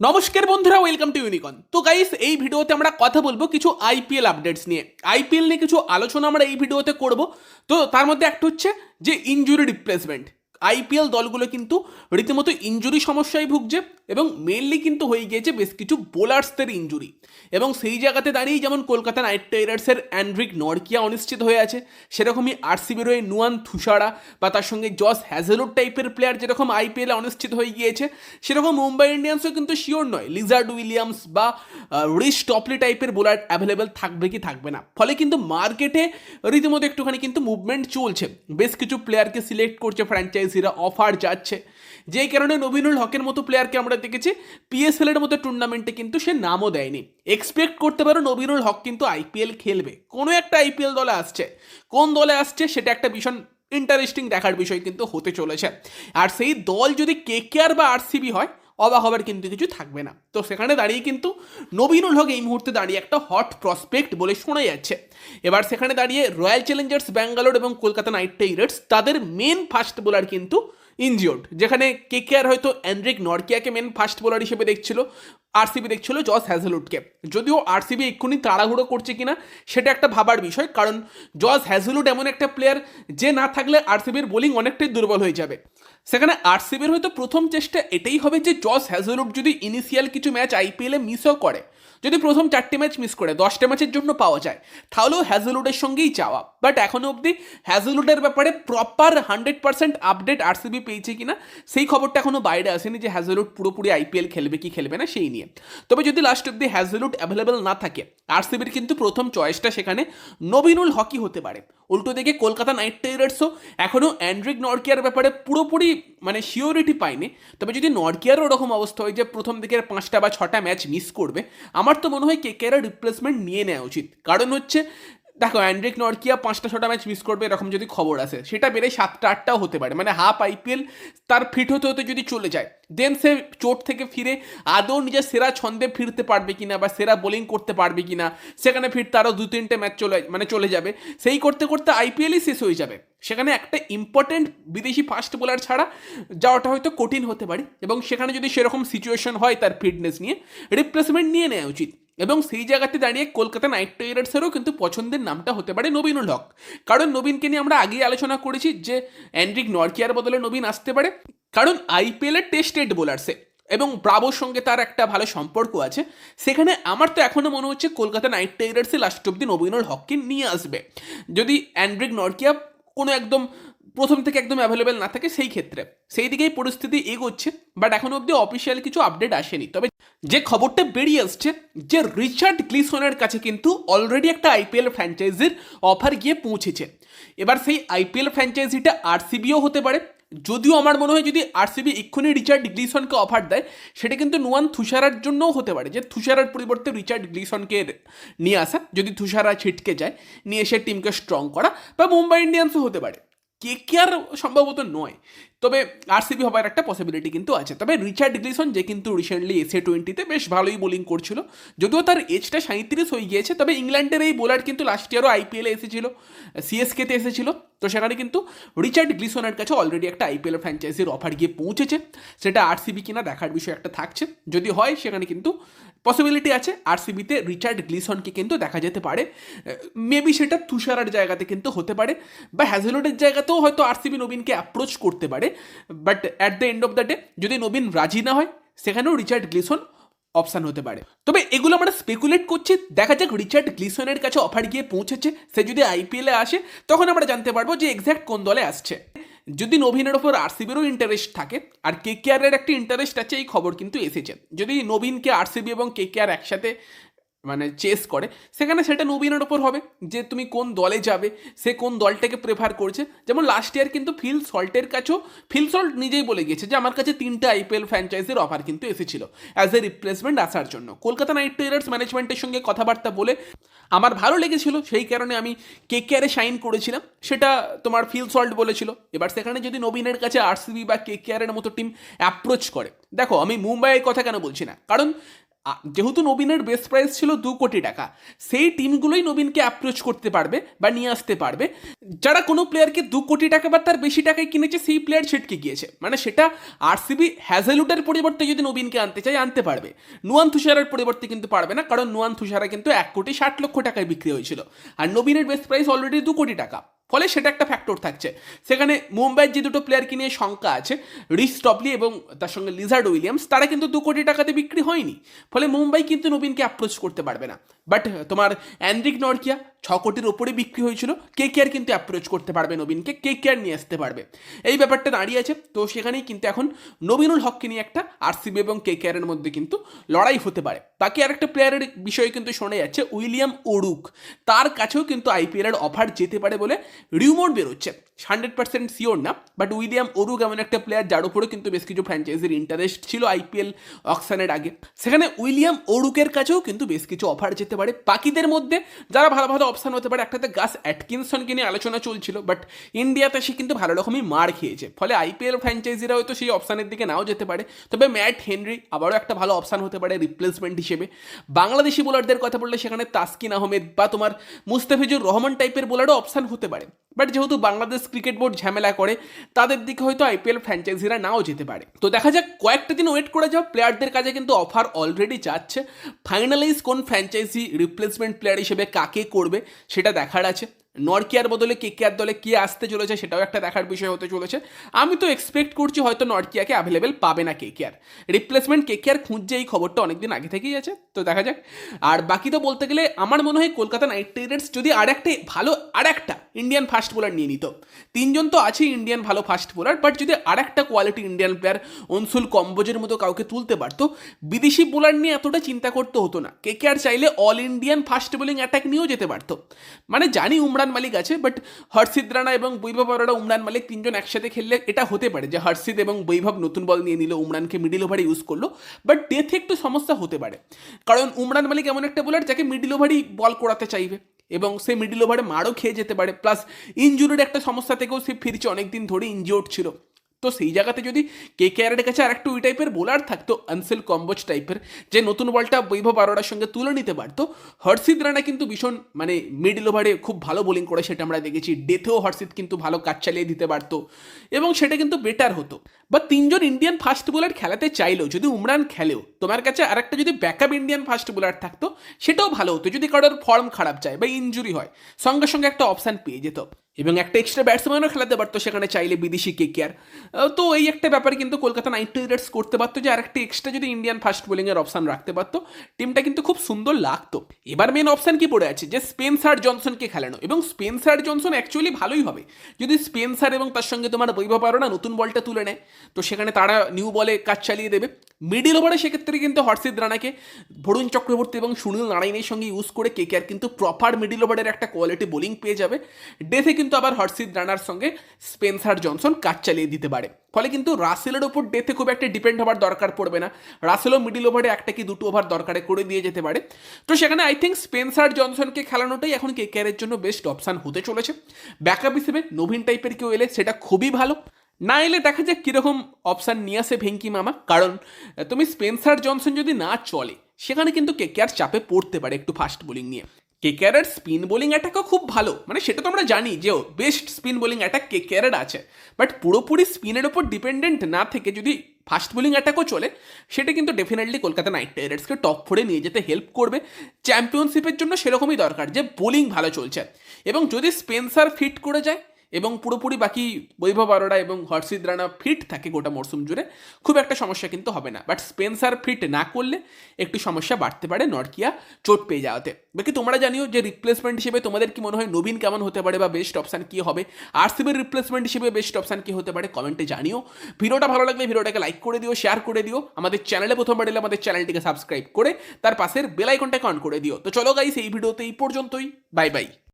নমস্কার বন্ধুরা welcome to ইউনিকন তো গাইস এই ভিডিওতে আমরা কথা বলব কিছু আইপিএল আপডেটস নিয়ে। আইপিএল নিয়ে কিছু আলোচনা আমরা এই ভিডিওতে করব। তো তার মধ্যে একটা হচ্ছে যে ইনজুরি রিপ্লেসমেন্ট আইপিএল দলগুলো কিন্তু রীতিমতো ইনজুরি সমস্যায় ভুগছে এবং মেনলি কিন্তু হয়ে গিয়েছে বেশ কিছু বোলার্সদের ইনজুরি এবং সেই জায়গাতে দাঁড়িয়েই যেমন কলকাতা নাইট রাইডার্সের অ্যান্ড্রিক নরকিয়া অনিশ্চিত হয়ে আছে, সেরকমই আরসিবির হয়ে নুয়ান থুসারা বা তার সঙ্গে জস হ্যাজেলুড টাইপের প্লেয়ার যেরকম আইপিএলে অনিশ্চিত হয়ে গিয়েছে, সেরকম মুম্বাই ইন্ডিয়ান্সও কিন্তু শিওর নয় লিজার্ড উইলিয়ামস বা রিস টপলি টাইপের বোলার অ্যাভেলেবেল থাকবে কি থাকবে না। ফলে কিন্তু মার্কেটে রীতিমতো একটুখানি কিন্তু মুভমেন্ট চলছে। বেশ কিছু প্লেয়ারকে সিলেক্ট করছে ফ্র্যাঞ্চাইজিরা অফার যাচ্ছে। যে কারণে নবীনুল হকের মতো প্লেয়ারকে আমরা দেখেছি পিএসএল এর মতো টুর্নামেন্টে কিন্তু সে নামও দেয়নি। এক্সপেক্ট করতে পারো নবীনুল হক কিন্তু আইপিএল খেলবে। কোনো একটা আইপিএল দলে আসছে। কোন দলে আসছে সেটা একটা ভীষণ ইন্টারেস্টিং দেখার বিষয় কিন্তু হতে চলেছে। আর সেই দল যদি কেকেআর বা আরসিবি হয় অবাক হবার কিন্তু কিছু থাকবে না। তো সেখানে দাঁড়িয়ে কিন্তু নবীনুল হক এই মুহূর্তে দাঁড়িয়ে একটা হট প্রসপেক্ট বলে শোনা যাচ্ছে। এবার সেখানে দাঁড়িয়ে রয়্যাল চ্যালেঞ্জার্স ব্যাঙ্গালোর এবং কলকাতা নাইট রাইডার্স তাদের মেন ফাস্ট বোলার কিন্তু ইনজিওর্ড যেখানে কেকেআর হয়তো অ্যান্ড্রিক নরকিয়াকে মেন ফাস্ট বোলার হিসেবে দেখছিল। আরসিবি দেখছিল জস হ্যাজেলুডকে যদিও আরসিবি এক্ষুনি তাড়াহুড়ো করছে কিনা, সেটা একটা ভাবার বিষয়, কারণ জস হ্যাজেলুড এমন একটা প্লেয়ার যে না থাকলে আরসিবির বোলিং অনেকটাই দুর্বল হয়ে যাবে। সেখানে আরসিবির হয়তো প্রথম চেষ্টা এটাই হবে যে জস হ্যাজেলুড যদি ইনিশিয়াল কিছু ম্যাচ আইপিএলে মিসও করে, যদি প্রথম চারটে ম্যাচ মিস করে, দশটা ম্যাচের জন্য পাওয়া যায়, তাহলেও হ্যাজেলুডের সঙ্গেই চাওয়া। বাট এখনও অবধি হ্যাজেলুডের ব্যাপারে proper hundred percent update RCB পেয়েছে কিনা, সেই খবরটা এখনও বাইরে আসেনি যে হ্যাজেলুড পুরোপুরি আইপিএল খেলবে কি খেলবে না, সেই নিয়ে। তবে যদি লাস্ট অব্দি হ্যাজেলুড অ্যাভেলেবেল না থাকে আরসিবির কিন্তু প্রথম চয়েসটা সেখানে নবীনুল হকি হতে পারে। উল্টো দিকে কলকাতা নাইট রাইডার্সও এখনও অ্যান্ড্রিক নরকিয়ার ব্যাপারে পুরোপুরি মানে শিওরিটি পায়নি। তবে যদি নরকিয়ারও ওরকম অবস্থা হয় যে প্রথম দিকের পাঁচটা বা ছটা ম্যাচ মিস করবে, আমার তো মনে হয় কে কেকেআর রিপ্লেসমেন্ট নিয়ে নেওয়া উচিত। কারণ হচ্ছে, দেখো অ্যান্ড্রিক নরকিয়া পাঁচটা ছটা ম্যাচ মিস করবে এরকম যদি খবর আসে, সেটা বেড়ে সাতটা আটটাও হতে পারে। মানে হাফ আইপিএল তার ফিট হতে হতে যদি চলে যায় দেন সে চোট থেকে ফিরে আদৌ নিজের সেরা ছন্দে ফিরতে পারবে কিনা বা সেরা বোলিং করতে পারবে কিনা, সেখানে ফিরতে আরও দু তিনটে ম্যাচ চলে মানে চলে যাবে। সেই করতে করতে আইপিএলই শেষ হয়ে যাবে। সেখানে একটা ইম্পর্টেন্ট বিদেশি ফাস্ট বোলার ছাড়া যাওয়াটা হয়তো কঠিন হতে পারে এবং সেখানে যদি সেরকম সিচুয়েশন হয় তার ফিটনেস নিয়ে রিপ্লেসমেন্ট নিয়ে নেওয়া উচিত। এবং সেই জায়গাতে দাঁড়িয়ে কলকাতা নাইট রাইডার্সেরও কিন্তু পছন্দের নামটা হতে পারে নবীনুল হক কারণ নবীনকে নিয়ে আমরা আগেই আলোচনা করেছি যে অ্যান্ড্রিক নরকিয়ার বদলে নবীন আসতে পারে। কারণ আইপিএলের টেস্টেড বোলারসে এবং ব্রাভোর সঙ্গে তার একটা ভালো সম্পর্ক আছে। সেখানে আমার তো এখনও মনে হচ্ছে কলকাতা নাইট রাইডার্সে লাস্ট অব্দি নবীনুল হককে নিয়ে আসবে। যদি অ্যান্ড্রিক নরকিয়া কোনো একদম প্রথম থেকে একদম অ্যাভেলেবেল না থাকে সেই ক্ষেত্রে। সেই দিকেই পরিস্থিতি এগোচ্ছে বাট এখনও অবধি অফিসিয়াল কিছু আপডেট আসেনি। তবে যে খবরটা বেরিয়ে আসছে, যে রিচার্ড গ্লিসনের কাছে কিন্তু অলরেডি একটা আইপিএল ফ্র্যাঞ্চাইজির অফার গিয়ে পৌঁছেছে। এবার সেই আইপিএল ফ্র্যাঞ্চাইজিটা আরসিবিও হতে পারে যদিও আমার মনে হয় যদি আরসিবি এক্ষুনি রিচার্ড গ্লিসনকে অফার দেয়, সেটা কিন্তু নুয়ান থুষারার জন্যও হতে পারে যে থুষারার পরিবর্তে রিচার্ড গ্লিসনকে নিয়ে আসা, যদি থুষারা ছিটকে যায়, নিয়ে এসে টিমকে স্ট্রং করা, বা মুম্বাই ইন্ডিয়ান্সও হতে পারে। কে কে আর সম্ভবত নয়। তবে আরসিবি হবার একটা পসিবিলিটি কিন্তু আছে। তবে রিচার্ড গ্লিসন যে কিন্তু রিসেন্টলি এসএ টোয়েন্টিতে বেশ ভালোই বোলিং করছিল, যদিও তার এজটা সাঁত্রিশ হয়ে গিয়েছে, তবে ইংল্যান্ডের এই বোলার কিন্তু লাস্ট ইয়ারও আইপিএলে এসেছিল সিএসকেতে এসেছিল। তো সেখানে কিন্তু রিচার্ড গ্লিসনের কাছে অলরেডি একটা আইপিএল ফ্র্যাঞ্চাইজির অফার গিয়ে পৌঁছেছে। সেটা আরসিবি কিনা দেখার বিষয় একটা থাকছে। যদি হয়, সেখানে কিন্তু পসিবিলিটি আছে আরসিবিতে রিচার্ড গ্লিসনকে কিন্তু দেখা যেতে পারে। মেবি সেটা তুষারার জায়গাতে কিন্তু হতে পারে, বা হ্যাজেলোডের জায়গাতেও হয়তো আরসিবি নবীনকে অ্যাপ্রোচ করতে পারে। But at the end of the day যদি নবীন রাজি না হয়, সেখানেও রিচার্ড গ্লিসন অপশান হতে পারে। তবে এগুলো আমরা স্পেকুলেট করছি, দেখা যাক রিচার্ড গ্লিসনের কাছে অফার গিয়ে পৌঁছেছে। সে যদি আইপিএলে আসে, তখন আমরা জানতে পারব যে এক্স্যাক্ট কোন দলে আসছে। যদি নবীনের ওপর আরসিবিরও ইন্টারেস্ট থাকে, আর কে কে আরের একটা ইন্টারেস্ট আছে, এই খবর কিন্তু এসেছে। যদি নবীনকে আরসিবি এবং কে কে আর একসাথে মানে চেস করে, সেখানে সেটা নবীনের ওপর হবে, যে তুমি কোন দলে যাবে, সে কোন দলটাকে প্রেফার করছে। যেমন লাস্ট ইয়ার কিন্তু ফিল সল্টের কাছেও, ফিল সল্ট নিজেই বলে গিয়েছে যে আমার কাছে তিনটা আইপিএল ফ্র্যাঞ্চাইজির অফার কিন্তু এসেছিল অ্যাজ এ রিপ্লেসমেন্ট আসার জন্য। কলকাতা নাইট রাইডার্স ম্যানেজমেন্টের সঙ্গে কথাবার্তা বলে আমার ভালো লেগেছিল, সেই কারণে আমি কে কে আরে সাইন করেছিলাম, সেটা তোমার ফিল সল্ট বলেছিল। এবার সেখানে যদি নবীনের কাছে আরসিবি বা কে কে আরের মতো টিম অ্যাপ্রোচ করে, দেখো আমি মুম্বাইয়ের কথা কেন বলছি না? কারণ যেহেতু নবীনের বেস প্রাইস ছিল দু কোটি টাকা, সেই টিমগুলোই নবীনকে অ্যাপ্রোচ করতে পারবে বা নিয়ে আসতে পারবে। যারা কোনো প্লেয়ারকে দু কোটি টাকা বা তার বেশি টাকায় কিনেছে, সেই প্লেয়ার ছিটকে গিয়েছে। মানে সেটা আরসিবি হ্যাজেলুটের পরিবর্তে যদি নবীনকে আনতে চায়, আনতে পারবে। নুয়ান তুষারের পরিবর্তে কিন্তু পারবে না, কারণ নুয়ান তুষারা কিন্তু এক কোটি ষাট লক্ষ টাকায় বিক্রি হয়েছিল। আর নবীনের বেস প্রাইস অলরেডি দু কোটি টাকা। ফলে সেটা একটা ফ্যাক্টর থাকছে। সেখানে মুম্বাইয়ের যে দুটো প্লেয়ারকে নিয়ে শঙ্কা আছে, রিস টপলি এবং তার সঙ্গে লিজার্ড উইলিয়ামস, তারা কিন্তু দু কোটি টাকাতে বিক্রি হয়নি। ফলে মুম্বাই কিন্তু নবীনকে অ্যাপ্রোচ করতে পারবে না। বাট তোমার অ্যান্ড্রিক নরকিয়া ছ কোটির ওপরে বিক্রি হয়েছিল। কে কেয়ার কিন্তু অ্যাপ্রোচ করতে পারবে নবীনকে কে কেয়ার নিয়ে আসতে পারবে। এই ব্যাপারটা দাঁড়িয়ে আছে। তো সেখানেই কিন্তু এখন নবীনুল হককে নিয়ে একটা আরসিবি এবং কে কেয়ারের মধ্যে কিন্তু লড়াই হতে পারে। বাকি আরেকটা প্লেয়ারের বিষয়ে কিন্তু শোনা যাচ্ছে, উইলিয়াম ওরুক। তার কাছেও কিন্তু আইপিএলের অফার যেতে পারে বলে রিউমোর বেরোচ্ছে। হান্ড্রেড পার্সেন্ট শিওর না বাট উইলিয়াম ওরুক এমন একটা প্লেয়ার যার উপরেও কিন্তু বেশ কিছু ফ্র্যাঞ্চাইজির ইন্টারেস্ট ছিল আইপিএল অকশনের আগে। সেখানে উইলিয়াম ওরুকের কাছেও কিন্তু বেশ কিছু অফার যেতে পারে। বাকিদের মধ্যে যারা ভালো ভালো অপশান হতে পারে, একটাতে গাস অ্যাটকিনসনকে নিয়ে আলোচনা চলছিল বাট ইন্ডিয়াতে সে কিন্তু ভালো রকমই মার খেয়েছে। ফলে আইপিএল ফ্র্যাঞ্চাইজিরা হয়তো সেই অপশানের দিকে নাও যেতে পারে। তবে ম্যাট হেনরি আবারও একটা ভালো অপশান হতে পারে রিপ্লেসমেন্ট হিসেবে। বাংলাদেশি বোলারদের কথা বললে সেখানে তাসকিন আহমেদ বা তোমার মুস্তাফিজুর রহমান টাইপের বোলারও অপশান হতে পারে। বাট যেহেতু বাংলাদেশ ক্রিকেট বোর্ড ঝামেলা করে, তাদের দিকে হয়তো আইপিএল ফ্র্যাঞ্চাইজিরা নাও যেতে পারে। তো দেখা যাক, কয়েকটা দিন ওয়েট করে যাও প্লেয়ারদের কাছে কিন্তু অফার অলরেডি যাচ্ছে। ফাইনালাইজ কোন ফ্র্যাঞ্চাইজি রিপ্লেসমেন্ট প্লেয়ার হিসেবে কাকে করবে, সেটা দেখার আছে। নরকিয়ার বদলে কে কেয়ার দলে কে আসতে চলেছে সেটাও একটা দেখার বিষয় হতে চলেছে। আমি তো এক্সপেক্ট করছি হয়তো নরকিয়াকে অ্যাভেলেবেল পাবে না KKR replacement KKR খুঁজছে এই খবরটা অনেকদিন আগে থেকেই আছে, তো দেখা যাক। আর বাকি তো বলতে গেলে আমার মনে হয় কলকাতা নাইট রাইডার্স যদি আর একটা ভালো আর একটা ইন্ডিয়ান ফাস্ট বোলার নিয়ে নিত। তিনজন তো আছে ইন্ডিয়ান ভালো ফাস্ট বোলার বাট যদি আর একটা কোয়ালিটি ইন্ডিয়ান প্লেয়ার অনসুল কম্বোজের মতো কাউকে তুলতে পারতো, বিদেশি বোলার নিয়ে এতটা চিন্তা করতে হতো না। কে কে আর চাইলে all Indian fast bowling attack নিয়েও যেতে পারতো। মানে জানি উমরান মালিক আছে বাট হর্ষিদ রানা এবং বৈভব আরোরা উমরান মালিক তিনজন একসাথে খেললে এটা হতে পারে যে হর্ষিদ এবং বৈভব নতুন বল নিয়ে নিল, উমরানকে মিডিল ওভারে ইউজ করল বাট ডেথে একটু সমস্যা হতে পারে। কারণ উমরান মালিক এমন একটা বোলার যাকে মিডিল ওভারেই বল করাতে চাইবে, এবং সে মিডিল ওভারে মারও খেয়ে যেতে পারে প্লাস ইঞ্জুরির একটা সমস্যা থেকেও সে ফিরছে অনেকদিন ধরে ইনজিওর্ড ছিল। তো সেই জায়গাতে যদি কে কে কেয়ারের কাছে আর একটা ওই টাইপের বোলার থাকতো আনসেল কম্বোজ টাইপের যে নতুন বলটা বৈভব আরোরার সঙ্গে তুলে নিতে পারতো হর্ষিদ রানা কিন্তু ভীষণ মানে মিডল ওভারে খুব ভালো বোলিং করে সেটা আমরা দেখেছি। ডেথেও হর্ষিদ কিন্তু ভালো কাজ চালিয়ে দিতে পারতো এবং সেটা কিন্তু বেটার হতো। বা তিনজন ইন্ডিয়ান ফাস্ট বোলার খেলাতে চাইলেও, যদি উমরান খেলেও, তোমার কাছে আর একটা যদি ব্যাকআপ ইন্ডিয়ান ফাস্ট বোলার থাকতো, সেটাও ভালো হতো। যদি কারোর ফর্ম খারাপ যায় বা ইঞ্জুরি হয়, সঙ্গে সঙ্গে একটা অপশান পেয়ে যেত। এবং একটা এক্সট্রা ব্যাটসম্যানও খেলাতে পারতো, সেখানে চাইলে বিদেশি কে কেয়ার তো এই একটা ব্যাপার কিন্তু কলকাতা নাইট রাইডার্স করতে পারতো যে আরেকটা এক্সট্রা যদি ইন্ডিয়ান ফাস্ট বোলিংয়ের অপশান রাখতে পারতো টিমটা কিন্তু খুব সুন্দর লাগতো। এবার মেন অপশান কি পড়ে আছে? যে স্পেন্সার জনসনকে খেলানো। এবং স্পেন্সার জনসন অ্যাকচুয়ালি ভালোই হবে। যদি স্পেন্সার এবং তার সঙ্গে তোমার বৈভব আরও না নতুন বলটা তুলে নেয়, তো সেখানে তারা নিউ বলে কাজ চালিয়ে দেবে। মিডিল ওভারে সেক্ষেত্রে কিন্তু হর্ষিদ রানাকে ভরুণ চক্রবর্তী এবং সুনীল নারায়ণের সঙ্গে ইউজ করে কে আর কিন্তু প্রপার মিডিল ওভারের একটা কোয়ালিটি বোলিং পেয়ে যাবে। ডেথে কিন্তু আবার হর্ষিদ রানার সঙ্গে স্পেন্সার জনসন কাজ চালিয়ে দিতে পারে। ফলে কিন্তু রাসেলের ওপর ডেথে খুব একটা ডিপেন্ড হওয়ার দরকার পড়বে না। রাসেলও মিডিল ওভারে একটা কি দুটো ওভার দরকারে করে দিয়ে যেতে পারে। তো সেখানে আই থিঙ্ক স্পেন্সার জনসনকে খেলানোটাই এখন কে কেয়ারের জন্য বেস্ট অপশান হতে চলেছে। ব্যাকআপ হিসেবে নবীন টাইপের কেউ এলে সেটা খুবই ভালো। না এলে দেখা যাক কীরকম অপশান নিয়ে আসে ভেঙ্কি মামা। কারণ, তুমি স্পেন্সার জনসন যদি না চলে, সেখানে কিন্তু কেকেআর চাপে পড়তে পারে একটু ফাস্ট বোলিং নিয়ে। কেকেআরের স্পিন বোলিং অ্যাটাকও খুব ভালো। মানে সেটা তো আমরা জানি যে বেস্ট স্পিন বোলিং অ্যাটাক কেকেআরের আছে। বাট পুরোপুরি স্পিনের ওপর ডিপেন্ডেন্ট না থেকে যদি ফাস্ট বোলিং অ্যাটাকও চলে, সেটা কিন্তু ডেফিনেটলি কলকাতা নাইট রাইডার্সকে টপ ফোরে নিয়ে যেতে হেল্প করবে। চ্যাম্পিয়নশিপের জন্য সেরকমই দরকার যে বোলিং ভালো চলছে। এবং যদি স্পেন্সার ফিট করে যায় এবং পুরোপুরি বাকি বৈভব আরোরা এবং হর্ষিদ রানা ফিট থাকে গোটা মরশুম জুড়ে, খুব একটা সমস্যা কিন্তু হবে না। বাট স্পেন্সার ফিট না করলে একটু সমস্যা বাড়তে পারে নরকিয়া চোট পেয়ে যাওয়াতে। বাকি তোমরা জানিও যে রিপ্লেসমেন্ট হিসেবে তোমাদের কি মনে হয় নবীন কেমন হতে পারে বা বেস্ট অপশান কী হবে? আরসিবির রিপ্লেসমেন্ট হিসেবে বেস্ট অপশান কী হতে পারে কমেন্টে জানিও। ভিডিওটা ভালো লাগলে ভিডিওটাকে লাইক করে দিও শেয়ার করে দিও। আমাদের চ্যানেলে প্রথমবার এলে আমাদের চ্যানেলটিকে সাবস্ক্রাইব করে তার পাশের বেল আইকনটাকে অন করে দিও। তো চলো গাইস এই ভিডিওতে এই পর্যন্তই। Bye bye